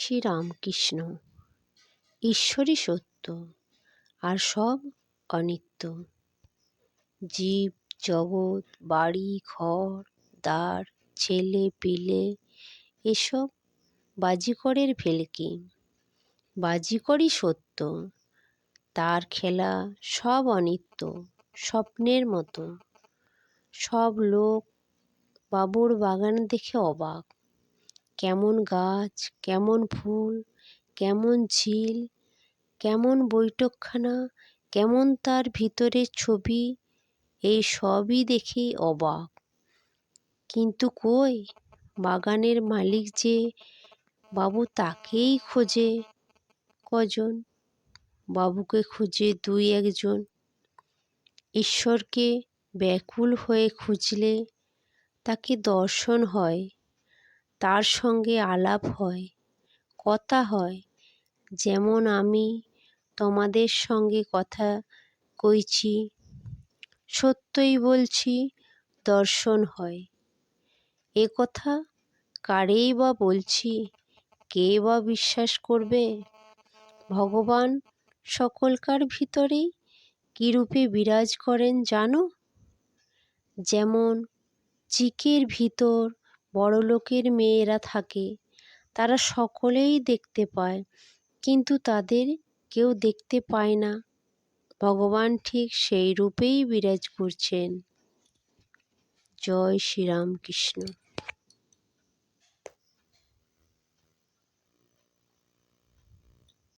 শ্রীরামকৃষ্ণ। ঈশ্বরই সত্য আর সব অনিত্য। জীব, জগৎ, বাড়ি, ঘর, দ্বার, ছেলে, পিলে, এসব বাজিকরের ভেলকি বাজিকরই সত্য। তার খেলা সব অনিত্য, স্বপ্নের মতো। সব লোক বাবুর বাগান দেখে অবাক। কেমন গাছ, কেমন ফুল, কেমন ঝিল, কেমন বৈঠকখানা, কেমন তার ভিতরের ছবি, এই সবই দেখে অবাক। কিন্তু কই, বাগানের মালিক যে, বাবু তাকেই খোঁজে কজন? বাবুকে খুঁজে দুই একজন। ঈশ্বরকে ব্যাকুল হয়ে খুঁজলে তাকে দর্শন হয়। তার সঙ্গে আলাপ হয়, কথা হয়। যেমন আমি তোমাদের সঙ্গে কথা কইছি, সত্যই বলছি, দর্শন হয়। এ কথা কারেই বা বলছি, কে বা বিশ্বাস করবে? ভগবান সকলকার ভিতরেই কীরূপে বিরাজ করেন জানো? যেমন চিকের ভিতর বড়লোকের মেয়েরা থাকে, তারা সকলেই দেখতে পায়, কিন্তু তাদের কেউ দেখতে পায় না। ভগবান ঠিক সেই রূপেই বিরাজ করছেন। জয় শ্রীরামকৃষ্ণ।